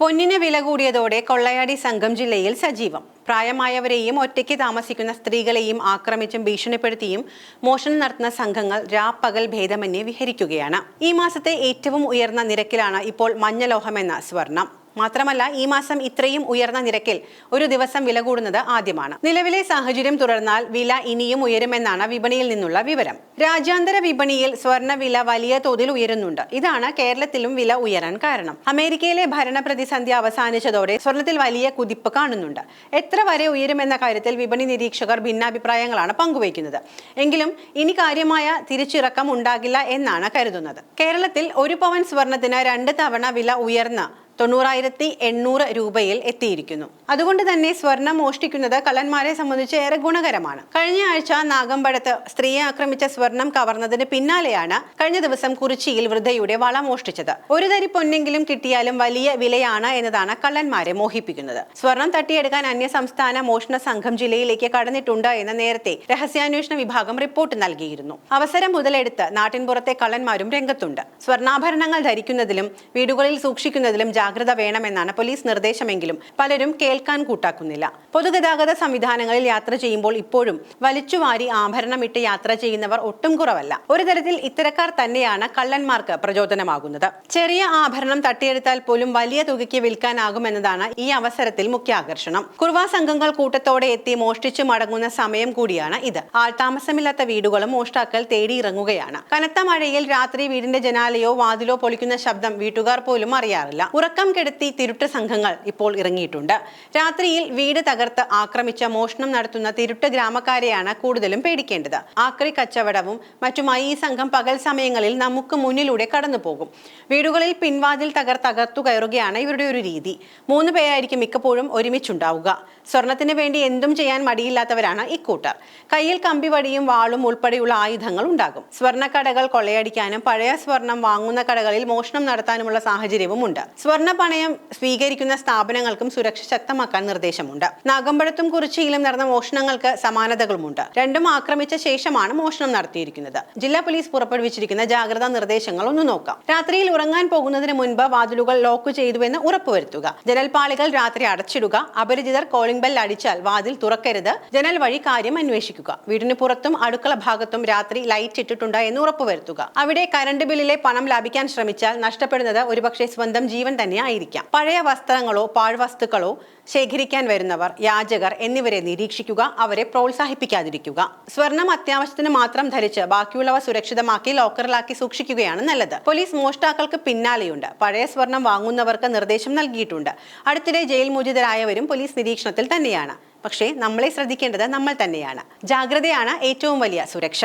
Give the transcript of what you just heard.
പൊന്നിന് വില കൂടിയതോടെ കൊള്ളയാടി സംഘം ജില്ലയിൽ സജീവം. പ്രായമായവരെയും ഒറ്റയ്ക്ക് താമസിക്കുന്ന സ്ത്രീകളെയും ആക്രമിച്ചും ഭീഷണിപ്പെടുത്തിയും മോഷണം നടത്തുന്ന സംഘങ്ങൾ രാപ്പകൽ ഭേദമന്യേ വിഹരിക്കുകയാണ്. ഈ മാസത്തെ ഏറ്റവും ഉയർന്ന നിരക്കിലാണ് ഇപ്പോൾ മഞ്ഞലോഹമെന്ന സ്വർണം. മാത്രമല്ല ഈ മാസം ഇത്രയും ഉയർന്ന നിരക്കിൽ ഒരു ദിവസം വില കൂടുന്നത് ആദ്യമാണ്. നിലവിലെ സാഹചര്യം തുടർന്നാൽ വില ഇനിയും ഉയരുമെന്നാണ് വിപണിയിൽ നിന്നുള്ള വിവരം. രാജ്യാന്തര വിപണിയിൽ സ്വർണ വില വലിയ തോതിൽ ഉയരുന്നുണ്ട്. ഇതാണ് കേരളത്തിലും വില ഉയരാൻ കാരണം. അമേരിക്കയിലെ ഭരണ പ്രതിസന്ധി അവസാനിച്ചതോടെ സ്വർണത്തിൽ വലിയ കുതിപ്പ് കാണുന്നുണ്ട്. എത്ര വരെ ഉയരുമെന്ന കാര്യത്തിൽ വിപണി നിരീക്ഷകർ ഭിന്നാഭിപ്രായങ്ങളാണ് പങ്കുവയ്ക്കുന്നത്. എങ്കിലും ഇനി കാര്യമായ തിരിച്ചിറക്കം ഉണ്ടാകില്ല എന്നാണ് കരുതുന്നത്. കേരളത്തിൽ ഒരു പവൻ സ്വർണത്തിന് രണ്ട് തവണ വില ഉയർന്ന തൊണ്ണൂറായിരത്തി എണ്ണൂറ് രൂപയിൽ എത്തിയിരിക്കുന്നു. അതുകൊണ്ട് തന്നെ സ്വർണം മോഷ്ടിക്കുന്നത് കള്ളന്മാരെ സംബന്ധിച്ച് ഏറെ ഗുണകരമാണ്. കഴിഞ്ഞ ആഴ്ച നാഗമ്പടത്ത് സ്ത്രീയെ ആക്രമിച്ച സ്വർണം കവർന്നതിന് പിന്നാലെയാണ് കഴിഞ്ഞ ദിവസം കുറിച്ചിയിൽ വൃദ്ധയുടെ വള മോഷ്ടിച്ചത്. ഒരു തരി പൊന്നെങ്കിലും കിട്ടിയാലും വലിയ വിലയാണ് എന്നതാണ് കള്ളന്മാരെ മോഹിപ്പിക്കുന്നത്. സ്വർണം തട്ടിയെടുക്കാൻ അന്യ സംസ്ഥാന മോഷണ സംഘം ജില്ലയിലേക്ക് കടന്നിട്ടുണ്ട് എന്ന് നേരത്തെ രഹസ്യാന്വേഷണ വിഭാഗം റിപ്പോർട്ട് നൽകിയിരുന്നു. അവസരം മുതലെടുത്ത് നാട്ടിൻപുറത്തെ കള്ളന്മാരും രംഗത്തുണ്ട്. സ്വർണാഭരണങ്ങൾ ധരിക്കുന്നതിലും വീടുകളിൽ സൂക്ഷിക്കുന്നതിലും ജാഗ്രത വേണമെന്നാണ് പോലീസ് നിർദ്ദേശമെങ്കിലും പലരും കേൾക്കാൻ കൂട്ടാക്കുന്നില്ല. പൊതുഗതാഗത സംവിധാനങ്ങളിൽ യാത്ര ചെയ്യുമ്പോൾ ഇപ്പോഴും വലിച്ചുവാരി ആഭരണമിട്ട് യാത്ര ചെയ്യുന്നവർ ഒട്ടും കുറവല്ല. ഒരു തരത്തിൽ ഇത്തരക്കാർ തന്നെയാണ് കള്ളന്മാർക്ക് പ്രചോദനമാകുന്നത്. ചെറിയ ആഭരണം തട്ടിയെടുത്താൽ പോലും വലിയ തുകയ്ക്ക് വിൽക്കാനാകുമെന്നതാണ് ഈ അവസരത്തിൽ മുഖ്യ ആകർഷണം കുർവാ സംഘങ്ങൾ കൂട്ടത്തോടെ എത്തി മോഷ്ടിച്ചു മടങ്ങുന്ന സമയം കൂടിയാണ് ഇത്. ആൾതാമസമില്ലാത്ത വീടുകളും മോഷ്ടാക്കൾ തേടിയിറങ്ങുകയാണ്. കനത്ത മഴയിൽ രാത്രി വീടിന്റെ ജനാലയോ വാതിലോ പൊളിക്കുന്ന ശബ്ദം വീട്ടുകാർ പോലും അറിയാറില്ല. ഉറക്കം കെടുത്തി തിരുട്ട് സംഘങ്ങൾ ഇപ്പോൾ ഇറങ്ങിയിട്ടുണ്ട്. രാത്രിയിൽ വീട് തകർത്ത് ആക്രമിച്ച മോഷണം നടത്തുന്ന തിരുട്ട് ഗ്രാമക്കാരെയാണ് കൂടുതലും പേടിക്കേണ്ടത്. ആക്രി കച്ചവടവും മറ്റുമായി ഈ സംഘം പകൽ സമയങ്ങളിൽ നമുക്ക് മുന്നിലൂടെ കടന്നു പോകും വീടുകളിൽ പിൻവാതിൽ തകർ തകർത്തു കയറുകയാണ് ഇവരുടെ ഒരു രീതി. മൂന്ന് പേരായിരിക്കും മിക്കപ്പോഴും ഒരുമിച്ചുണ്ടാവുക. സ്വർണത്തിന് വേണ്ടി എന്തും ചെയ്യാൻ മടിയില്ലാത്തവരാണ് ഇക്കൂട്ടർ. കയ്യിൽ കമ്പിവടിയും വാളും ഉൾപ്പെടെയുള്ള ആയുധങ്ങൾ ഉണ്ടാകും. സ്വർണക്കടകൾ കൊള്ളയടിക്കാനും പഴയ സ്വർണം വാങ്ങുന്ന കടകളിൽ മോഷണം നടത്താനുമുള്ള സാഹചര്യവും ഉണ്ട് പണയം സ്വീകരിക്കുന്ന സ്ഥാപനങ്ങൾക്കും സുരക്ഷ ശക്തമാക്കാൻ നിർദ്ദേശമുണ്ട്. നാഗമ്പഴത്തും കുറിച്ചിയിലും നടന്ന മോഷണങ്ങൾക്ക് സമാനതകളുമുണ്ട്. രണ്ടും ആക്രമിച്ച ശേഷമാണ് മോഷണം നടത്തിയിരിക്കുന്നത്. ജില്ലാ പോലീസ് പുറപ്പെടുവിച്ചിരിക്കുന്ന ജാഗ്രതാ നിർദ്ദേശങ്ങൾ ഒന്ന് നോക്കാം. രാത്രിയിൽ ഉറങ്ങാൻ പോകുന്നതിന് മുൻപ് വാതിലുകൾ ലോക്ക് ചെയ്തുവെന്ന് ഉറപ്പുവരുത്തുക. ജനൽപാളികൾ രാത്രി അടച്ചിടുക. അപരിചിതർ കോളിംഗ് ബെൽ അടിച്ചാൽ വാതിൽ തുറക്കരുത്. ജനൽ വഴി കാര്യം അന്വേഷിക്കുക. വീടിന് പുറത്തും അടുക്കള ഭാഗത്തും രാത്രി ലൈറ്റ് ഇട്ടിട്ടുണ്ട് എന്ന് ഉറപ്പുവരുത്തുക. അവിടെ കറണ്ട് ബില്ലിലെ പണം ലാഭിക്കാൻ ശ്രമിച്ചാൽ നഷ്ടപ്പെടുന്നത് ഒരുപക്ഷെ സ്വന്തം ജീവൻ തന്നെ ആയിരിക്കാം പഴയ വസ്ത്രങ്ങളോ പാഴ്വസ്തുക്കളോ ശേഖരിക്കാൻ വരുന്നവർ യാചകർ എന്നിവരെ നിരീക്ഷിക്കുക അവരെ പ്രോത്സാഹിപ്പിക്കാതിരിക്കുക. സ്വർണം അത്യാവശ്യത്തിന് മാത്രം ധരിച്ച് ബാക്കിയുള്ളവ സുരക്ഷിതമാക്കി ലോക്കറിലാക്കി സൂക്ഷിക്കുകയാണ് നല്ലത്. പോലീസ് മോഷ്ടാക്കൾക്ക് പിന്നാലെയുണ്ട്. പഴയ സ്വർണം വാങ്ങുന്നവർക്ക് നിർദ്ദേശം നൽകിയിട്ടുണ്ട്. അടുത്തിടെ ജയിൽ മോചിതരായവരും പോലീസ് നിരീക്ഷണത്തിൽ തന്നെയാണ്. പക്ഷേ നമ്മളെ ശ്രദ്ധിക്കേണ്ടത് നമ്മൾ തന്നെയാണ്. ജാഗ്രതയാണ് ഏറ്റവും വലിയ സുരക്ഷ.